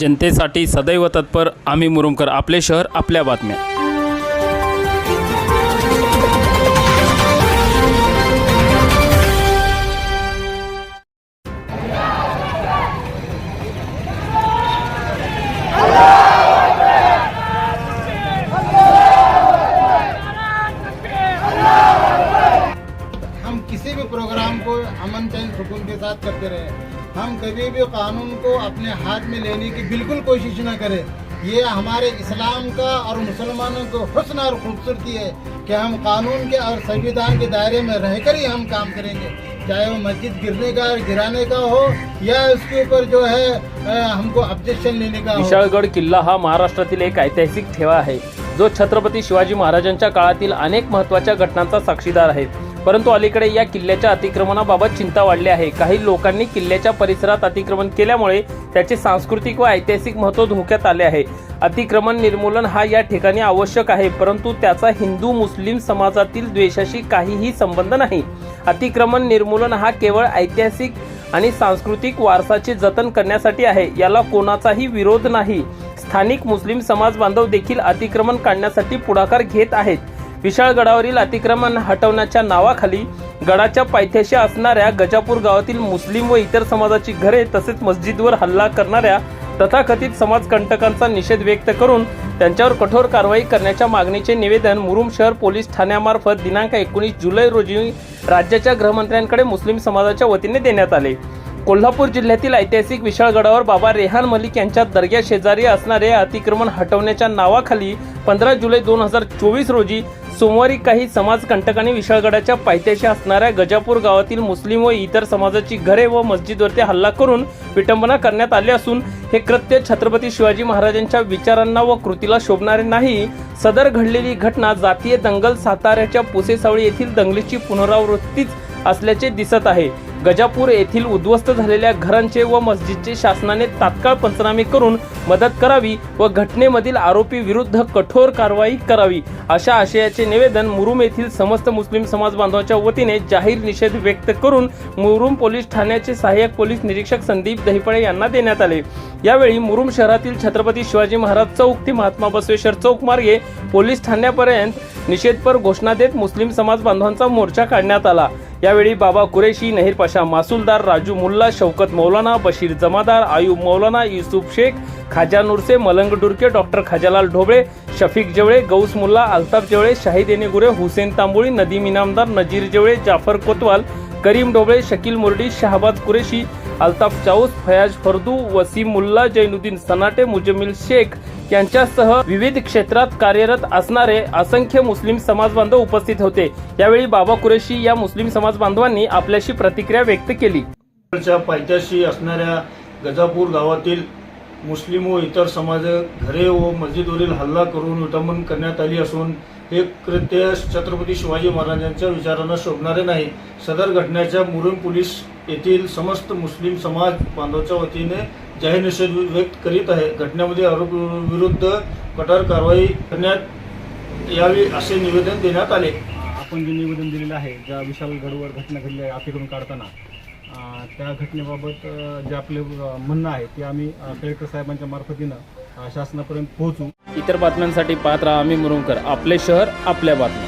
जनतेसाठी सदैव तत्पर आम्ही मुरुमकर आपले शहर आपल्या बातम्या. हम किसी भी प्रोग्राम को अमन चैन सुकून के साथ करते रहे। हम कभी भी कानून को अपने हाथ में लेने की बिल्कुल कोशिश ना करें। ये हमारे इस्लाम का और मुसलमानों को हसन और खूबसूरती है कि हम कानून के और संविधान के दायरे में रहकर ही हम काम करेंगे। चाहे वो मस्जिद गिरने का गिराने का हो या उसके ऊपर जो है हमको ऑब्जेक्शन लेने का हो। विशाळगड किल्ला हा महाराष्ट्रातील एक ऐतिहासिक ठेवा आहे, जो छत्रपती शिवाजी महाराजांच्या काळातील अनेक महत्त्वाच्या घटनांचा साक्षीदार आहे. परंतु अलीकडे या किल्ल्याच्या अतिक्रमणाबाबत चिंता वाढली आहे. काही लोकांनी किल्ल्याच्या परिसरात अतिक्रमण केल्यामुळे त्याचे सांस्कृतिक व ऐतिहासिक महत्त्व धोक्यात आले आहे. अतिक्रमण निर्मूलन हा या ठिकाणी आवश्यक आहे परंतु त्याचा हिंदू मुस्लिम समाजातील द्वेषाशी काहीही संबंध नाही. अतिक्रमण निर्मूलन हा केवळ ऐतिहासिक आणि सांस्कृतिक वारसाचे जतन करण्यासाठी आहे याला कोणाचाही विरोध नाही. स्थानिक मुस्लिम समाज बांधव देखील अतिक्रमण काढण्यासाठी पुढाकार घेत आहेत. विशाळ गडावरील अतिक्रमण हटवण्याच्या नावाखाली गडाच्या पायथ्याशी असणाऱ्या गजापूर गावातील मुस्लिम व इतर समाजाची घरे तसेच मस्जिदवर हल्ला करणाऱ्या तथाकथित समाजकंटकांचा निषेध व्यक्त करून त्यांच्यावर कठोर कारवाई करण्याच्या मागणीचे निवेदन मुरुम शहर पोलीस ठाण्यामार्फत दिनांक एकोणीस जुलै रोजी राज्याच्या गृहमंत्र्यांकडे मुस्लिम समाजाच्या वतीने देण्यात आले. कोल्हापूर जिल्ह्यातील ऐतिहासिक विशाळगडावर बाबा रेहान मलिक यांच्या दर्ग्या शेजारी असणारे अतिक्रमण हटवण्याच्या नावाखाली पंधरा जुलै दोन हजार चोवीस रोजी सोमवारी काही समाजकंटकांनी विशाळगडाच्या पायथ्याशी असणाऱ्या गजापूर गावातील मुस्लिम व इतर समाजाची घरे व मस्जिदवरती हल्ला करून विटंबना करण्यात आली असून हे कृत्य छत्रपती शिवाजी महाराजांच्या विचारांना व कृतीला शोभणारे नाही. सदर घडलेली घटना जातीय दंगल साताऱ्याच्या पुसेसावळी येथील दंगलीची पुनरावृत्तीच असल्याचे दिसत आहे. गजापूर येथील उद्ध्वस्त झालेल्या घरांचे व मस्जिदचे शासनाने तात्काळ पंचनामे करून मदत करावी व घटनेमधील आरोपी विरुद्ध कठोर कारवाई करावी अशा आशयाचे निवेदन मुरुम येथील समस्त मुस्लिम समाज बांधवांच्या वतीने जाहीर निषेध व्यक्त करून मुरुम पोलीस ठाण्याचे सहाय्यक पोलीस निरीक्षक संदीप दहिपळे यांना देण्यात आले. यावेळी मुरुम शहरातील छत्रपती शिवाजी महाराज चौक ते महात्मा बसवेश्वर चौक मार्गे पोलीस ठाण्यापर्यंत निषेधपर घोषणा देत मुस्लिम समाज बांधवांचा मोर्चा काढण्यात आला. यावेळी बाबा कुरेशी नहीर पाशा मासुलदार राजू मुल्ला शौकत मौलाना बशीर जमादार आयुब मौलाना युसुफ शेख खाजा नुरसे मलंग डुरके डॉक्टर खाजालाल ढोबळे शफीक जेवळे गौस मुल्ला अल्ताफ जेवळे शाहिद एनेगुरे हुसेन तांबोळी नदीम इनामदार नजीर जेवळे जाफर कोतवाल करीम ढोबळे शकील मुर्डी शहाबाद कुरेशी अल्ताफ चाऊस फयाज फरदू वसीम मुल्ला जैनुद्दीन सनाटे मुजमिल शेख यांच्यासह विविध क्षेत्रात कार्यरत असणारे असंख्य मुस्लिम समाज बांधव उपस्थित होते. यावेळी बाबा कुरेशी या मुस्लिम समाज बांधवांनी आपल्याशी प्रतिक्रिया व्यक्त केली. पायथ्याशी असणाऱ्या गजापूर गावातील मुस्लिम व इतर समाज घरे व मस्जिदवरील हल्ला करून विटंबन करण्यात आली असून हे कृत्य छत्रपती शिवाजी महाराजांच्या विचारांना शोभणारे नाही. सदर घटनेच्या मुरुम पोलीस येथील समस्त मुस्लिम समाज बांधवच्या वतीने जाहीर निषेध व्यक्त करीत आहे. घटनेमध्ये आरोपी विरुद्ध कठोर कारवाई करण्यात यावी असे निवेदन देण्यात आले. आपण जे निवेदन दिलेलं आहे ज्या विशाल गडवर घटना घडली आहे अतिक्रमण काढताना त्या घटनेबाबत जे आपले म्हणणं आहे ते आम्ही कलेक्टर साहेबांच्या मार्फतीनं शासनापर्यंत पोहोचू. इतर बातम्यांसाठी पाहत राहा आम्ही मुरुमकर. आपले शहर आपल्या बातम्या.